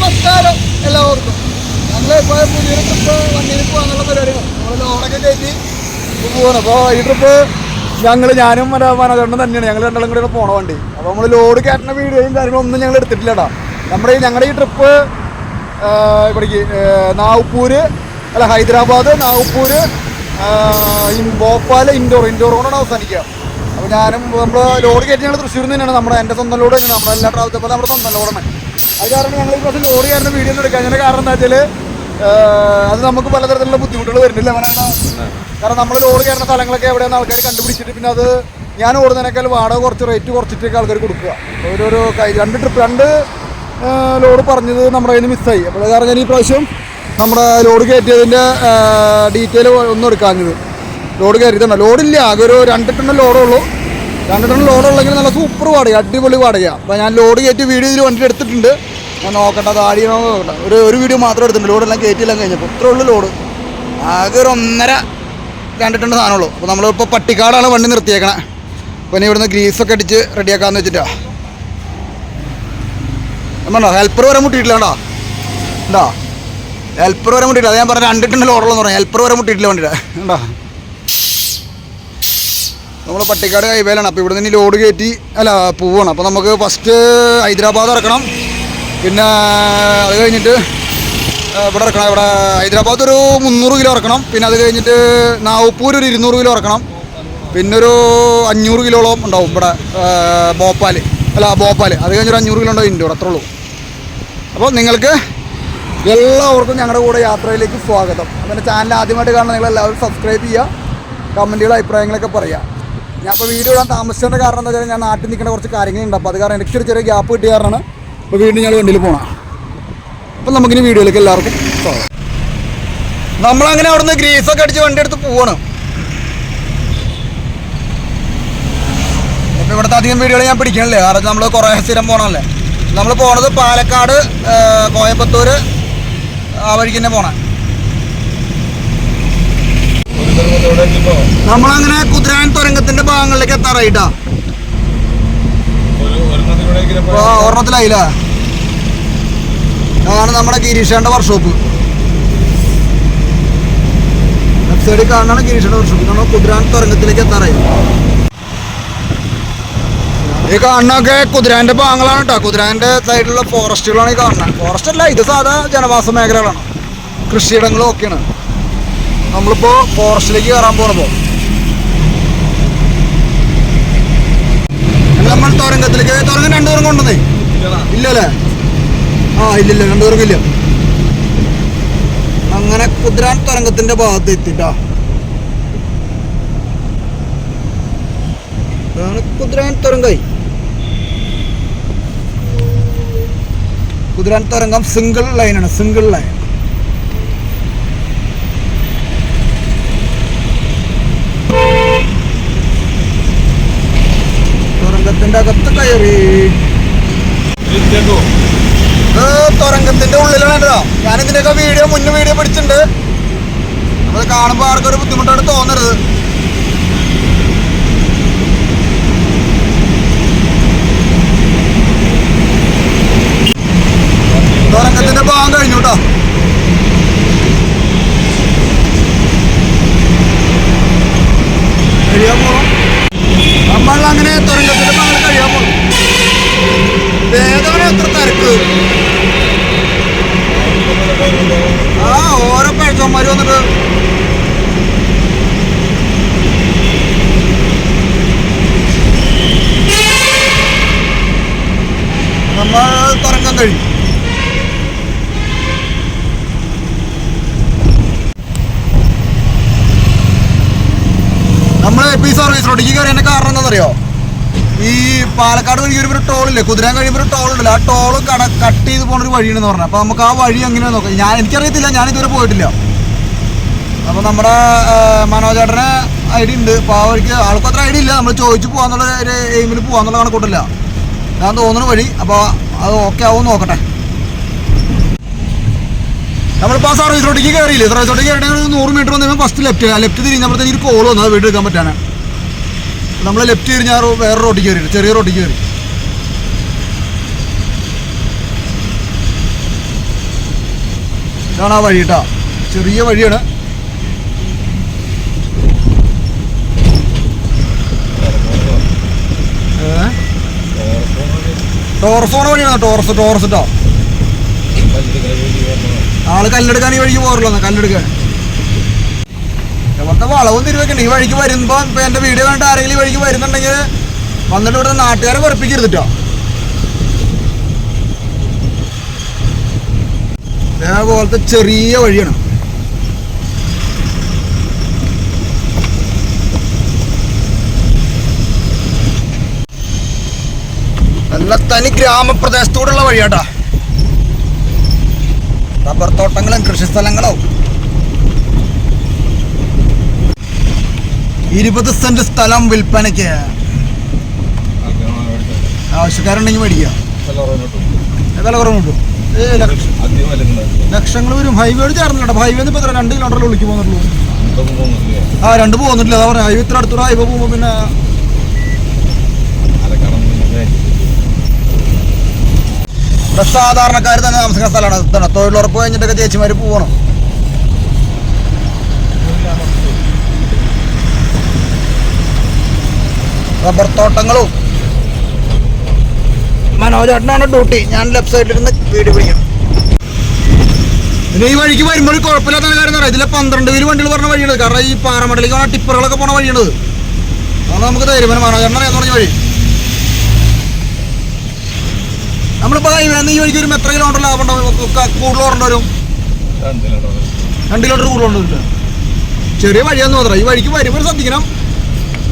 നമസ്കാരം എല്ലാവർക്കും. ഞങ്ങൾ ഇപ്പോൾ പുതിയൊരു ട്രിപ്പ് വണ്ടിയിൽ എന്നുള്ള പരിപാടിയാണ്. നമ്മൾ ലോണൊക്കെ കയറ്റി പോകണം അപ്പോൾ ഈ ട്രിപ്പ് ഞങ്ങൾ ഞാനും മറ്റേ മനോജേട്ടനും തന്നെയാണ്. ഞങ്ങൾ രണ്ടാളും കൂടി പോണ വണ്ടി. അപ്പോൾ നമ്മൾ ലോഡ് കയറ്റുന്ന വീഡിയോയും കാര്യങ്ങളും ഒന്നും ഞങ്ങൾ എടുത്തിട്ടില്ലടാ നമ്മുടെ ഈ ഞങ്ങളുടെ ഈ ട്രിപ്പ് ഇവിടേക്ക് നാഗ്പൂര് അല്ല ഹൈദരാബാദ് നാഗ്പൂര് ഭോപ്പാൽ ഇൻഡോർ. കൊണ്ടാണ് അവസാനിക്കുക. അപ്പോൾ ഞാനും നമ്മൾ ലോഡ് കയറ്റി ഞങ്ങൾ തൃശ്ശൂരിൽ നിന്ന് തന്നെയാണ്. നമ്മുടെ എന്റെ സ്വന്തം ലോഡ് തന്നെയാണ്. നമ്മുടെ എല്ലാ ട്രാവൽസ് അപ്പോൾ നമ്മുടെ സ്വന്തം ലോഡാണ് അത് കാരണം ഞങ്ങൾ ഈ പ്രാവശ്യം ലോഡ് ആയിരുന്നു വീഡിയോ ഒന്നും എടുക്കാൻ. കാരണം എന്താ വെച്ചാൽ അത് നമുക്ക് പലതരത്തിലുള്ള ബുദ്ധിമുട്ടുകൾ വരുന്നില്ല. കാരണം നമ്മൾ ലോറി കയറുന്ന സ്ഥലങ്ങളൊക്കെ എവിടെയാണ് ആൾക്കാർ കണ്ടുപിടിച്ചിട്ട് പിന്നെ അത് ഞാൻ ഓടുന്നതിനേക്കാൾ വാടക കുറച്ച് റേറ്റ് കുറച്ചിട്ടൊക്കെ ആൾക്കാർ കൊടുക്കുക. ഓരോരോ രണ്ട് ട്രിപ്പ് രണ്ട് ലോഡ് പറഞ്ഞത് നമ്മുടെ കയ്യിൽ നിന്ന് മിസ്സായി. അപ്പോൾ കാരണം ഞാൻ ഈ പ്രാവശ്യം നമ്മുടെ ലോഡ് കയറ്റിയതിന്റെ ഡീറ്റെയിൽ ഒന്നും എടുക്കാഞ്ഞത്. ലോഡ് കയറിയതാണ് ലോഡില്ല ആകെ ഒരു രണ്ട് ടണ്ണ് ലോഡേ ഉള്ളൂ രണ്ട് ടണ്ണ് ലോഡുള്ളെങ്കിൽ നല്ല സൂപ്പർ വാടക അടിപൊളി വാടക അപ്പോൾ ഞാൻ ലോഡ് കയറ്റി വീഡിയോ ഇതിൽ വണ്ടി എടുത്തിട്ടുണ്ട് ഞാൻ നോക്കട്ടെ താടി നോക്കട്ടെ ഒരു ഒരു വീഡിയോ മാത്രം എടുത്തിട്ടുണ്ട്. ലോഡെല്ലാം കയറ്റിയെല്ലാം കഴിഞ്ഞപ്പോൾ ഇത്രേ ഉള്ളൂ ലോഡ്. ആകെ ഒരു ഒന്നര കണ്ടിട്ടുണ്ട് സാധനമുള്ളൂ. അപ്പോൾ നമ്മളിപ്പോൾ പട്ടിക്കാടാണ് വണ്ടി നിർത്തിയേക്കണേ. അപ്പോൾ ഇനി ഇവിടുന്ന് ഗ്രീസൊക്കെ അടിച്ച് റെഡിയാക്കാമെന്ന് വെച്ചിട്ടാ. നമ്മണ്ടോ ഹെൽപ്പർ വരെ മുട്ടിയിട്ടില്ല കേട്ടോ ഉണ്ടോ? ഹെൽപ്പർ വരെ മുട്ടിയിട്ടില്ല. അത് ഞാൻ പറഞ്ഞ രണ്ട് ലോഡുള്ളൂ എന്ന് പറഞ്ഞു. ഹെൽപ്പർ വരെ മുട്ടിയിട്ടില്ല വണ്ടിയുടെ. ഉണ്ടോ? നമ്മൾ പട്ടിക്കാട് ഹൈവേയിലാണ്. അപ്പോൾ ഇവിടുന്ന് ഇനി ലോഡ് കയറ്റി അല്ല പോവാണ്. അപ്പോൾ നമുക്ക് ഫസ്റ്റ് ഹൈദരാബാദ് ഇറക്കണം. പിന്നെ അത് കഴിഞ്ഞിട്ട് ഇവിടെ ഇറക്കണം. ഇവിടെ ഹൈദരാബാദ് ഒരു മുന്നൂറ് കിലോ ഇറക്കണം. പിന്നെ അത് കഴിഞ്ഞിട്ട് നാവപ്പൂർ ഒരു ഇരുന്നൂറ് കിലോ ഇറക്കണം. പിന്നെ ഒരു അഞ്ഞൂറ് കിലോളം ഉണ്ടാവും ഇവിടെ ഭോപ്പാൽ അല്ല ഭോപ്പാൽ അത് കഴിഞ്ഞൊരു അഞ്ഞൂറ് കിലോ ഉണ്ടാവും ഇൻഡോർ അത്രേ ഉള്ളൂ. അപ്പോൾ നിങ്ങൾക്ക് എല്ലാവർക്കും ഞങ്ങളുടെ കൂടെ യാത്രയിലേക്ക് സ്വാഗതം. അങ്ങനെ ചാനൽ ആദ്യമായിട്ട് കാണുന്ന നിങ്ങൾ എല്ലാവരും സബ്സ്ക്രൈബ് ചെയ്യുക. കമന്റുകൾ അഭിപ്രായങ്ങളൊക്കെ പറയുക. ഞാൻ ഇപ്പോൾ വീഡിയോ ഇടാൻ താമസിച്ചതിന്റെ കാരണം എന്താ വെച്ചാൽ ഞാൻ നാട്ടിൽ നിൽക്കേണ്ട കുറച്ച് കാര്യങ്ങളുണ്ട്. അപ്പോൾ അത് കാരണം എനിക്കൊരു ചെറിയ ഗ്യാപ്പ് കിട്ടിയ കാരണമാണ്. ഇപ്പോൾ വീണ്ടും ഞങ്ങൾ വണ്ടിയിൽ പോകണം അപ്പം നമുക്കിനി വീഡിയോയിലേക്ക് എല്ലാവർക്കും സ്വാഗതം. നമ്മളങ്ങനെ അവിടുന്ന് ഗ്രീസൊക്കെ അടിച്ച് വണ്ടി എടുത്ത് പോവാണ്. അപ്പോൾ ഇവിടുത്തെ അധികം വീഡിയോകൾ ഞാൻ പിടിക്കണില്ലേ. കാരണം നമ്മൾ കുറേ സ്ഥിരം പോകണമല്ലേ നമ്മൾ പോണത് പാലക്കാട് കോയമ്പത്തൂർ ആ വഴിക്ക് തന്നെ പോണേ. നമ്മളങ്ങനെ കുതിരാൻ തുരങ്കത്തിന്റെ ഭാഗങ്ങളിലേക്ക് എത്താറായിട്ടാ. ഒരെണ്ണത്തിലായില്ല അതാണ് നമ്മുടെ ഗിരീഷേന്റെ വർക്ക്ഷോപ്പ് ലെഫ്റ്റ് സൈഡിൽ കാണാണ് ഗിരീഷേന്റെ വർക്ക്ഷോപ്പ് നമ്മൾ കുതിരാൻ തുരങ്കത്തിലേക്ക് എത്താറായി ഈ കാണുന്നൊക്കെ കുതിരാന്റെ ഭാഗങ്ങളാണ് കേട്ടോ കുതിരാന്റെ സൈഡിലുള്ള ഫോറസ്റ്റുകളാണ് ഈ കാണുന്നത്. ഫോറസ്റ്റ് അല്ല ഇത് സാധാ ജനവാസ മേഖലകളാണ്. കൃഷിയിടങ്ങളും ഒക്കെയാണ്. നമ്മളിപ്പോ ഫോറസ്റ്റിലേക്ക് കയറാൻ പോണപ്പോ നമ്മൾ തുരങ്കത്തിലേക്ക് തുരങ്കം രണ്ടു തുറങ്ങ ഉണ്ടെന്നേ. ഇല്ലല്ലേ? ആ ഇല്ലില്ല രണ്ടു തുറങ്ങില്ല അങ്ങനെ കുതിരാൻ തുരങ്കത്തിന്റെ ഭാഗത്ത് എത്തിട്ടാ. കുതിരാൻ തുരങ്കായി. കുതിരാൻ തുരങ്കം സിംഗിൾ ലൈനാണ് സിംഗിൾ ലൈൻ തുരങ്കത്തിന്റെ അകത്ത് കയറി ഇത് തുരങ്കത്തിന്റെ ഉള്ളിലാണ് കേട്ടോ. ഞാൻ ഇതിന്റെയൊക്കെ വീഡിയോ മുന്നേ വീഡിയോ പിടിച്ചിട്ടുണ്ട്. അത് കാണുമ്പോൾ ആർക്കൊരു ബുദ്ധിമുട്ടായിട്ട് തോന്നരുത്. തുരങ്കത്തിന്റെ ഭാഗം കഴിഞ്ഞു കേട്ടോ. പോണം നമ്മൾ അങ്ങനെ തുരങ്കത്തിന്റെ ഭാഗം കഴിയാൻ പോകും എത്ര തിരക്ക്. ആ ഓരോ പഴച്ചന്മാര് വന്നിട്ട് നമ്മൾ തുറക്കാൻ കഴിഞ്ഞു. നമ്മൾ പി സർവീസ് എന്നെ കാരണം എന്താണെന്നറിയോ? ഈ പാലക്കാട് വഴി ഒരു ടോളില്ലേ കുതിരാൻ കഴിയുമ്പോൾ ഒരു ടോൾ ഉണ്ടല്ലോ ആ ടോൾ കട കട്ട് ചെയ്ത് പോകുന്ന ഒരു വഴിയാണെന്ന് പറഞ്ഞു. അപ്പോൾ നമുക്ക് ആ വഴി അങ്ങനെ നോക്കാം. ഞാൻ എനിക്കറിയത്തില്ല. ഞാൻ ഇതുവരെ പോയിട്ടില്ല. അപ്പോൾ നമ്മുടെ മനോജേട്ടന് ഡി ഉണ്ട്. അപ്പോൾ ആ വഴിക്ക് ഐ ഡി ഇല്ല. നമ്മൾ ചോദിച്ചു പോകാന്നുള്ള ഒരു എയിമിൽ പോകാന്നുള്ള കണക്കൂട്ടില്ല ഞാൻ തോന്നുന്ന വഴി. അപ്പോൾ അത് ഓക്കെ ആവും നോക്കട്ടെ. നമ്മളിപ്പോൾ ആ സർവീസ് റോഡിലേക്ക് കയറിയില്ലേ സർവീസ് റോഡിലേക്ക് കയറിയിട്ട് നൂറ് മീറ്റർ വന്നു ഫസ്റ്റ് ലെഫ്റ്റ് ലെഫ്റ്റ് തിരിഞ്ഞപ്പോഴത്തേക്ക് ഒരു കോൾ വന്നു. അത് വീട് എടുക്കാൻ പറ്റാനാണ് നമ്മൾ ലെഫ്റ്റ് തിരിഞ്ഞാൽ വേറെ റോഡിൽ കയറി ചെറിയ റോഡിൽ കയറി. ഇതാണ് ആ വഴി കേട്ടോ ചെറിയ വഴിയാണ്. ടോർഫോണ വഴിയാണ് ടോർസ് ടോർസ് കേട്ടോ ആൾ കല്ലെടുക്കാൻ ഈ വഴിക്ക് പോകാറില്ല കല്ലെടുക്കാൻ. ഇവിടുത്തെ വളവും തിരുവെക്കണ്ട ഈ വഴിക്ക് വരുമ്പോ ഇപ്പൊ എന്റെ വീഡിയോ കണ്ട ആരെങ്കിലും ഈ വഴിക്ക് വരുന്നുണ്ടെങ്കിൽ വന്നിട്ട് ഇവിടെ നാട്ടുകാരെ വെറുപ്പിക്കരുത് കേട്ടോ ചെറിയ വഴിയാണ്. നല്ല തനി ഗ്രാമപ്രദേശത്തൂടെയുള്ള വഴിയാട്ടാ. റബ്ബർ തോട്ടങ്ങളും കൃഷിസ്ഥലങ്ങളും. ഇരുപത് സെന്റ് സ്ഥലം വിൽപ്പനയ്ക്ക്. ആവശ്യക്കാരുണ്ടെങ്കിൽ മേടിക്കാം ഏതായാലും കുറവ് കിട്ടും. ഏ ലക്ഷങ്ങൾ വരും. ഹൈവേയോട് ചേർന്നില്ല ഹൈവേ ഇപ്പൊ എത്ര? രണ്ട് കിലോമീറ്റർ വിളിക്ക് പോകുന്നുള്ളൂ. ആ രണ്ട് പോകുന്നില്ല അതാ പറയാ ഹൈവേ ഇത്ര അടുത്തുള്ള ഹൈവേ പോകുമ്പോ പിന്നെ സാധാരണക്കാർ തന്നെ താമസിക്കുന്ന സ്ഥലമാണ്. തൊഴിലുറപ്പ് കഴിഞ്ഞിട്ടൊക്കെ ചേച്ചിമാര് പോകണം റബ്ബർ തോട്ടങ്ങളും. മനോജേട്ടനാണ് ഡ്യൂട്ടി. ഞാൻ ലെഫ്റ്റ് സൈഡിൽ ഇരുന്ന് വീട് പിടിക്കണം. പിന്നെ ഈ വഴിക്ക് വരുമ്പോൾ കുഴപ്പമില്ലാത്ത കാര്യം എന്ന് പറയാം. ഇതിലെ പന്ത്രണ്ട് പേര് വണ്ടികൾ പറഞ്ഞ വഴിയാണ് കാരണം ഈ പാറമടലേക്ക് ആ ടിപ്പറുകളൊക്കെ പോണ വഴിയാണ് അതാണ് നമുക്ക് തീരുമാനം മനോജേട്ടൻ അറിയാൻ തുടങ്ങിയ വഴി. നമ്മളിപ്പോൾ ഹൈവേന്ന് ഈ വഴിക്ക് വരുമ്പോൾ എത്ര കിലോമീറ്റർ ലാഭം ഉണ്ടാവും? കൂടുതൽ ഓടേണ്ടി വരും? രണ്ട് കിലോമീറ്റർ കൂടുതൽ ചെറിയ വഴിയാന്ന് മാത്രം. ഈ വഴിക്ക് വരുമ്പോൾ ശ്രദ്ധിക്കണം.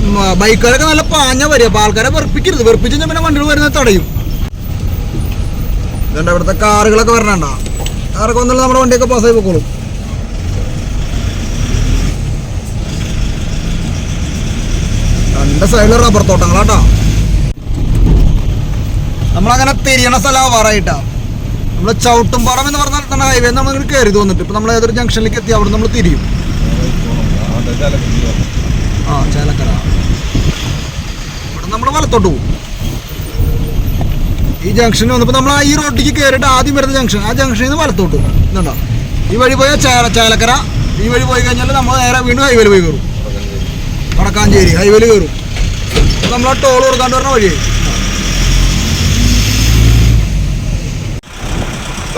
ഉം, ബൈക്കുകാരൊക്കെ നല്ല പാഞ്ഞ വരിക. അപ്പോൾ ആൾക്കാരെ വെറുപ്പിക്കരുത്. വെറുപ്പിച്ച് കഴിഞ്ഞാൽ പിന്നെ വണ്ടികൾ വരുന്നത് തടയും. ഇതുണ്ട് ഇവിടുത്തെ കാറുകളൊക്കെ വരണണ്ട. കാറൊക്കെ വന്നാൽ നമ്മുടെ വണ്ടിയൊക്കെ പാസ്സായി പോക്കോളും. രണ്ട് സൈഡിൽ റബ്ബർ തോട്ടങ്ങളാട്ടോ. നമ്മളങ്ങനെ തിരിയണ സ്ഥലമാണ് ആവാറായിട്ടാ നമ്മൾ ചവിട്ടുംപാറം എന്ന് പറഞ്ഞാൽ തന്നെ ഹൈവേ നമ്മൾ കയറി തോന്നിട്ട്. ഇപ്പൊ നമ്മൾ ഏതൊരു ജംഗ്ഷനിലേക്ക് എത്തി അവിടെ നമ്മൾ തിരിയും. ആ ചേലക്കര. വലത്തോട്ട് പോകും. ഈ ജംഗ്ഷനിൽ വന്നപ്പോൾ നമ്മൾ ഈ റോഡിലേക്ക് കയറിയിട്ട് ആദ്യം വരുന്ന ജംഗ്ഷൻ ആ ജംഗ്ഷനിൽ നിന്ന് വലത്തോട്ട് ഇതുണ്ടോ? ഈ വഴി പോയാൽ ചേല ചേലക്കര. ഈ വഴി പോയി കഴിഞ്ഞാൽ നമ്മൾ നേരെ വീണ്ടും ഹൈവേയിൽ പോയി കയറും വടക്കാഞ്ചേരി ഹൈവേയിൽ കയറും നമ്മൾ ആ ടോൾ കൊടുക്കാണ്ട് പറഞ്ഞ വഴിയായി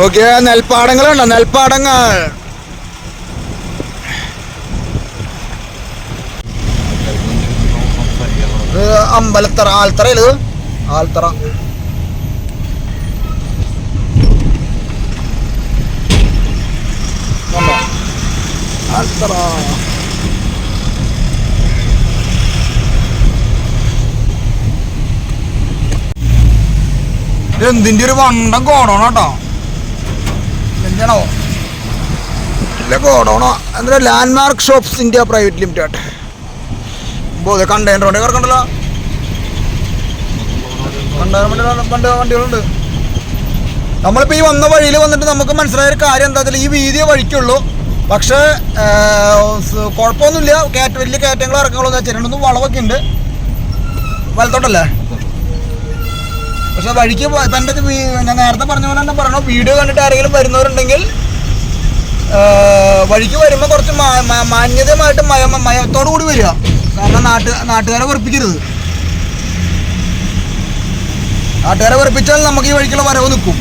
ഓക്കെ നെൽപ്പാടങ്ങളുണ്ടോ നെൽപ്പാടങ്ങൾ. അമ്പലത്തറ ആൽത്തറ ഇത്? ആൽത്തറ? ആൽത്തറ. എന്തിന്റെ ഒരു വണ്ടം കോടോണ കേട്ടോ എന്താണോ ഇല്ല കോടോണോ എന്താ landmark shops India private limited ബോധ കണ്ടെയ്നർ വണ്ടി കിടക്കണ്ടല്ലോ? കണ്ടെയ്നർ വണ്ടി വണ്ടി വണ്ടികളുണ്ട്. നമ്മളിപ്പോൾ ഈ വന്ന വഴിയിൽ വന്നിട്ട് നമുക്ക് മനസ്സിലായ ഒരു കാര്യം എന്താ ഈ വീതിയെ വഴിക്കുള്ളൂ. പക്ഷേ കുഴപ്പമൊന്നുമില്ല. കയറ്റ വലിയ കയറ്റങ്ങളും ഇറക്കങ്ങളും എന്ന് വെച്ചാൽ രണ്ടൊന്നും വളവൊക്കെ ഉണ്ട്. വലത്തോട്ടല്ലേ? പക്ഷെ വഴിക്ക് ഇപ്പം ഞാൻ നേരത്തെ പറഞ്ഞ പോലെ തന്നെ പറഞ്ഞു വീഡിയോ കണ്ടിട്ട് ആരെങ്കിലും വരുന്നവരുണ്ടെങ്കിൽ വഴിക്ക് വരുമ്പോൾ കുറച്ച് മാന്യതയുമായിട്ട് മയ മയത്തോടു കൂടി വരിക. കാരണം നാട്ട് നാട്ടുകാരെ വെറുപ്പിക്കരുത്. നാട്ടുകാരെ വെറുപ്പിച്ചാൽ നമുക്ക് ഈ വഴിക്കുള്ള വരവ് നിൽക്കും.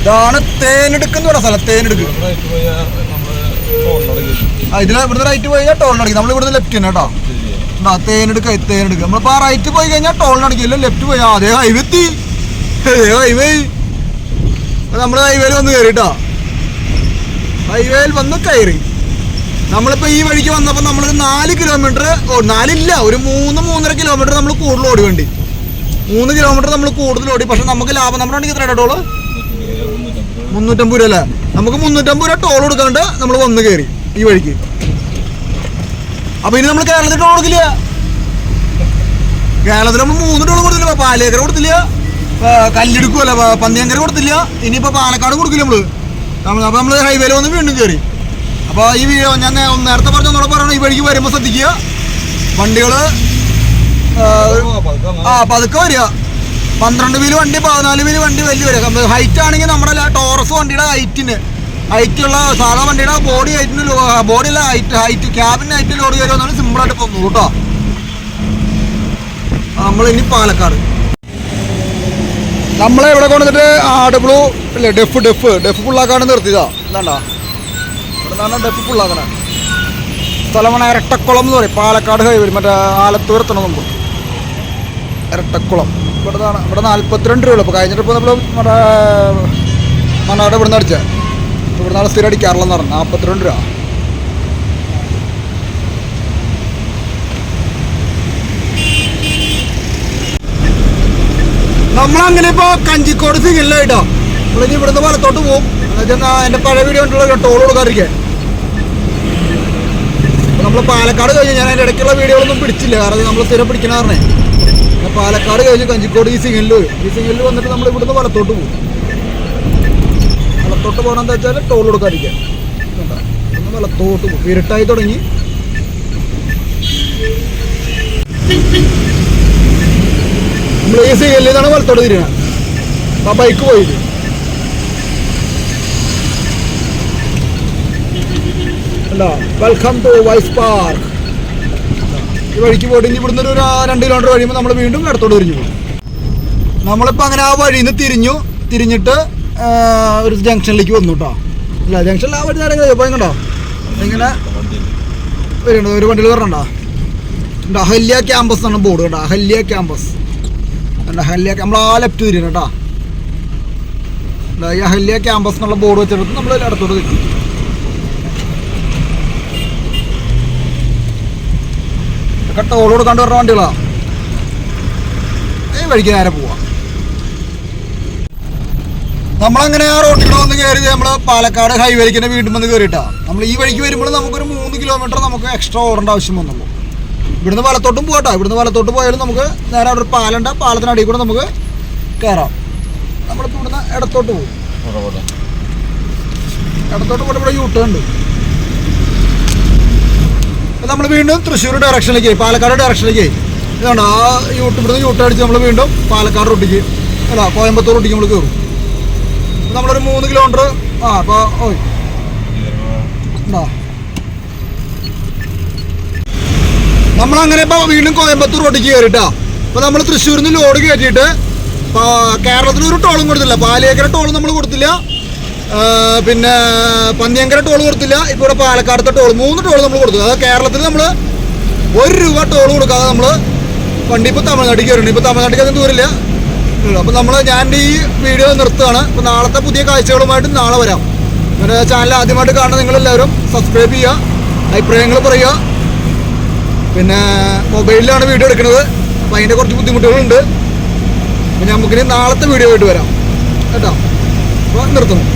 ഇതാണ് തേനെടുക്കുന്ന പറഞ്ഞ സ്ഥലം തേനെടുക്ക്. ആ ഇതിൽ ഇവിടുന്ന് റൈറ്റ് പോയി കഴിഞ്ഞാൽ ടോളിനടിക്കും നമ്മൾ ഇവിടുന്ന് ലെഫ്റ്റ് തന്നെ കേട്ടോ. തേനെടുക്ക തേനെടുക്കുക നമ്മളിപ്പോൾ ആ റൈറ്റ് പോയി കഴിഞ്ഞാൽ ടോളിനടിക്കില്ല ലെഫ്റ്റ് പോയി? അതേ ഹൈവേ എത്തി. അതേ ഹൈവേ നമ്മൾ ഹൈവേയിൽ വന്ന് കയറി കേട്ടോ. ഹൈവേയിൽ വന്ന് കയറി. നമ്മളിപ്പോൾ ഈ വഴിക്ക് വന്നപ്പോൾ നമ്മൾ നാല് കിലോമീറ്റർ ഓ നാലില്ല ഒരു മൂന്ന് മൂന്നര കിലോമീറ്റർ നമ്മൾ കൂടുതൽ ഓടി വേണ്ടി. മൂന്ന് കിലോമീറ്റർ നമ്മൾ കൂടുതൽ ഓടി. പക്ഷെ നമുക്ക് ലാഭം നമ്മുടെ വണ്ടിക്ക് എത്ര ടോൾ? മുന്നൂറ്റമ്പത് രൂപ അല്ലേ? നമുക്ക് മുന്നൂറ്റമ്പത് രൂപ ടോൾ കൊടുക്കാണ്ട് നമ്മൾ വന്ന് കയറി ഈ വഴിക്ക്. അപ്പൊ ഇനി നമ്മൾ കേരളത്തിൽ ടോൾ കൊടുക്കില്ല. കേരളത്തിൽ നമ്മൾ മൂന്ന് ടോൾ കൊടുത്തില്ല പാലേക്കര കൊടുത്തില്ല. കല്ലെടുക്കുമല്ലോ കല്ലെടുക്കുമല്ല പ- പന്നിയങ്കര കൊടുത്തില്ല. ഇനിയിപ്പോ പാലക്കാട് കൊടുക്കില്ല നമ്മൾ. നമ്മൾ അപ്പൊ നമ്മൾ ഹൈവേയിൽ വന്ന് വീണ്ടും കയറി അപ്പൊ ഈ വീഡിയോ ഞാൻ നേരത്തെ നമ്മളെ പറയണം. ഈ വഴിക്ക് വരുമ്പോൾ ശ്രദ്ധിക്കുക. വണ്ടികൾ ആ, പതുക്കെ വരിക. പന്ത്രണ്ട് വീൽ വണ്ടി പതിനാല് വീൽ വണ്ടി വലിയ വരിക. ഹൈറ്റ് ആണെങ്കിൽ നമ്മുടെ ടോറസ് വണ്ടിയുടെ ഹൈറ്റിന് ഹൈറ്റ് ഉള്ള സാധാ വണ്ടിയുടെ ബോഡി ഹൈറ്റിന് ബോഡിയിലെ ഹൈറ്റ് ഹൈറ്റ് ക്യാബിന്റെ ഹൈറ്റ് ലോഡ് സിമ്പിൾ സിമ്പിളായിട്ട് പോകുന്നു കേട്ടോ. നമ്മളിനി പാലക്കാട്. നമ്മളെ ഇവിടെ കൊണ്ടുവന്നിട്ട്? ആട് ബ്ലൂ ഇല്ലേ ഡെഫ് ഡെഫ്. ഡെഫ് ഫുള്ളാക്കാണ് നിർത്തിയതാ. ഇതാണ്ടാ. ഇവിടെ പറഞ്ഞാൽ ഡെപ്പ് ഫുള്ളാക്കണേ സ്ഥലമാണ് ഇരട്ടക്കുളം എന്ന് പറയും. പാലക്കാട് ഹൈവേ മറ്റേ ആലത്തൂർ എത്തണം മുമ്പ്. ഇരട്ടക്കുളം ഇവിടെ നിന്നാണ് ഇവിടെ നാൽപ്പത്തിരണ്ട് രൂപ ഇപ്പോൾ കഴിഞ്ഞിട്ടിപ്പോൾ നമ്മൾ നമ്മുടെ മണ്ണാട് ഇവിടെ നിന്ന് അടിച്ചത് ഇവിടെ നിന്നാണ് സ്ഥിരം അടിക്കാറുള്ളതെന്ന് പറഞ്ഞു. നാൽപ്പത്തിരണ്ട് രൂപ. നമ്മളങ്ങനെ ഇപ്പോൾ കഞ്ചിക്കോട് സിഗ്നലായിട്ടോ നമ്മളിനി ഇവിടുന്ന് വലത്തോട്ട് പോകും എന്നുവെച്ചാൽ എന്റെ പഴയ വീഡിയോ കണ്ടിട്ടുള്ള ടോൾ കൊടുക്കാതിരിക്കാൻ. നമ്മൾ പാലക്കാട് കഴിഞ്ഞ് ഞാൻ അതിന്റെ ഇടയ്ക്കുള്ള വീഡിയോകളൊന്നും പിടിച്ചില്ല. കാരണം നമ്മൾ സ്ഥിരം പിടിക്കണ പിന്നെ പാലക്കാട് കഴിഞ്ഞ് കഞ്ചിക്കോട് ഈ സിഗ്നലിൽ ഈ സിഗ്നലിൽ വന്നിട്ട് നമ്മൾ ഇവിടുന്ന് വലത്തോട്ട് പോകും. വലത്തോട്ട് പോകണം എന്താ വെച്ചാൽ ടോൾ കൊടുക്കാതിരിക്കാം ഒന്ന് വലത്തോട്ട് പോകും. ഇരുട്ടായി തുടങ്ങി. നമ്മൾ ഈ സിഗ്നലിൽ നിന്നാണ് വലത്തോട്ട് തിരിയണം. ആ ബൈക്ക് പോയത് അല്ല വെൽക്കം ടു വൈസ് പാർക്ക് ഈ വഴിക്ക് പോയിട്ട് ഇവിടുന്ന് ഒരു രണ്ട് കിലോമീറ്റർ കഴിയുമ്പോൾ നമ്മൾ വീണ്ടും ഇടത്തോട്ട് തിരിഞ്ഞു പോകും. നമ്മളിപ്പോൾ അങ്ങനെ ആ വഴിയിൽ നിന്ന് തിരിഞ്ഞു. തിരിഞ്ഞിട്ട് ഒരു ജംഗ്ഷനിലേക്ക് വന്നു കേട്ടോ അല്ല ജംഗ്ഷനിൽ ആ വഴി നേരം പോയി കണ്ടോ? ഇങ്ങനെ വരുന്നുണ്ട്. ഒരു വണ്ടിയിൽ വരണുണ്ടോ? ഉണ്ട് അഹല്യ ക്യാമ്പസ് എന്നാണ് ബോർഡ് കേട്ടോ അഹല്യ ക്യാമ്പസ് എന്റെ അഹല്യ നമ്മൾ ആ ലെഫ്റ്റ് തിരിയണം കേട്ടോ ഈ അഹല്യ ക്യാമ്പസ് എന്നുള്ള ബോർഡ് വെച്ചിട്ട് നമ്മൾ ഇടത്തോട്ട് തിരിഞ്ഞു. ഇതൊക്കെ ടോൾ കൊടുക്കാണ്ട് വരുന്ന വണ്ടികളാ. ഈ വഴിക്ക് നേരെ പോവാം. നമ്മളങ്ങനെ ആ റോട്ടിൽ വന്ന് കയറി നമ്മൾ പാലക്കാട് ഹൈവേക്ക് തന്നെ വീണ്ടും വന്ന് കയറിയിട്ടാ നമ്മൾ ഈ വഴിക്ക് വരുമ്പോൾ നമുക്കൊരു മൂന്ന് കിലോമീറ്റർ നമുക്ക് എക്സ്ട്രാ ഓടേണ്ട ആവശ്യം വന്നുള്ളൂ. ഇവിടുന്ന് വലത്തോട്ടും പോകട്ടോ ഇവിടുന്ന് വലത്തോട്ട് പോയാലും നമുക്ക് നേരെ അവിടെ ഒരു പാലുണ്ട് പാലത്തിനടിയിൽ കൂടെ നമുക്ക് കയറാം നമ്മളിപ്പോൾ ഇവിടുന്ന് ഇടത്തോട്ട് പോകും ഇടത്തോട്ട് പോയിട്ട് ഇവിടെ യൂട്ടേൺ ഉണ്ട്. നമ്മൾ വീണ്ടും തൃശ്ശൂർ ഡയറക്ഷനിലേക്ക് പാലക്കാട് ഡയറക്ഷനിലേക്ക് ഇതാണ് ആ യൂട്ട് ഇവിടുന്ന് യൂട്ട് അടിച്ച് നമ്മൾ വീണ്ടും പാലക്കാട് റൂട്ടിക്ക് അല്ല കോയമ്പത്തൂർ റൂട്ടിക്ക് നമ്മൾ കയറും നമ്മളൊരു മൂന്ന് കിലോമീറ്റർ ആ അപ്പോൾ ഓയ്. ഉണ്ടോ നമ്മളങ്ങനെ ഇപ്പോൾ വീണ്ടും കോയമ്പത്തൂർ റോട്ടിക്ക് കയറിട്ടാ അപ്പോൾ നമ്മൾ തൃശ്ശൂരിൽ നിന്ന് ലോഡ് കയറ്റിയിട്ട് കേരളത്തിൽ ഒരു ടോളും കൊടുത്തില്ല. പാലിയേക്കര ടോളും നമ്മൾ കൊടുത്തില്ല. പിന്നെ പന്നിയങ്കര ടോൾ കൊടുത്തില്ല. ഇപ്പോൾ ഇവിടെ പാലക്കാടത്തെ ടോൾ മൂന്ന് ടോൾ നമ്മൾ കൊടുത്തു. അതായത് കേരളത്തിൽ നമ്മൾ ഒരു രൂപ ടോൾ കൊടുക്കാതെ നമ്മൾ വണ്ടി ഇപ്പോൾ തമിഴ്നാട്ടിൽ കയറുന്നുണ്ട് ഇപ്പോൾ തമിഴ്നാട്ടിൽ അതിന് ദൂരമില്ല. അപ്പോൾ നമ്മൾ ഞാൻ ഈ വീഡിയോ നിർത്തുകയാണ്. അപ്പോൾ നാളത്തെ പുതിയ കാഴ്ചകളുമായിട്ട് നാളെ വരാം. എന്റെ ചാനൽ ആദ്യമായിട്ട് കാണുന്ന നിങ്ങളെല്ലാവരും സബ്സ്ക്രൈബ് ചെയ്യുക അഭിപ്രായങ്ങൾ പറയുക. പിന്നെ മൊബൈലിലാണ് വീഡിയോ എടുക്കുന്നത്. അപ്പോൾ അതിന്റെ കുറച്ച് ബുദ്ധിമുട്ടുകളുണ്ട്. പിന്നെ നമുക്കിനി നാളത്തെ വീഡിയോ ആയിട്ട് വരാം. കേട്ടോ? അപ്പോൾ നിർത്തുന്നു.